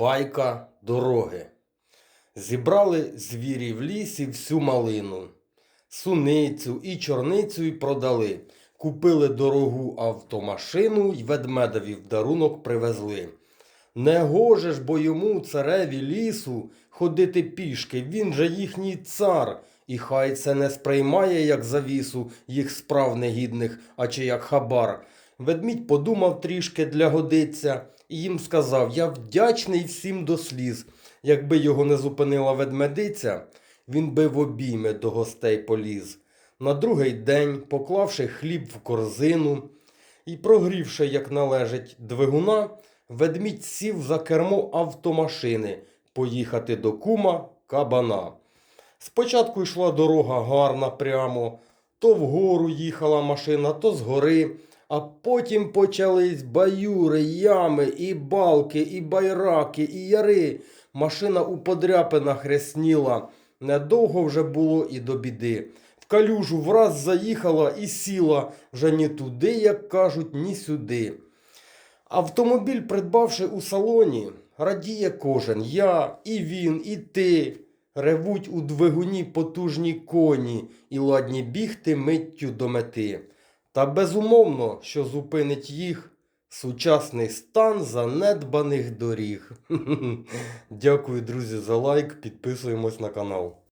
Байка дороги. Зібрали звірі в лісі всю малину. Суницю і чорницю й продали. Купили дорогу автомашину й ведмедеві в дарунок привезли. Не гоже ж бо йому, цареві лісу, ходити пішки, він же їхній цар, і хай це не сприймає як завісу їх справ негідних, а чи як хабар. Ведмідь подумав трішки для годиться, і їм сказав: Я вдячний всім до сліз. Якби його не зупинила ведмедиця, він би в обійми до гостей поліз. На другий день, поклавши хліб в корзину і прогрівши, як належить, двигуна, ведмідь сів за кермо автомашини поїхати до кума кабана. Спочатку йшла дорога гарна прямо, то вгору їхала машина, то згори, а потім почались баюри, ями, і балки, і байраки, і яри. Машина у подряпинах рясніла. Недовго вже було і до біди. В калюжу враз заїхала і сіла вже ні туди, як кажуть, ні сюди. Автомобіль, придбавши у салоні, радіє кожен. Я, і він, і ти. Ревуть у двигуні потужні коні і ладні бігти миттю до мети. Та безумовно, що зупинить їх сучасний стан занедбаних доріг. Дякую, друзі, за лайк. Підписуємось на канал.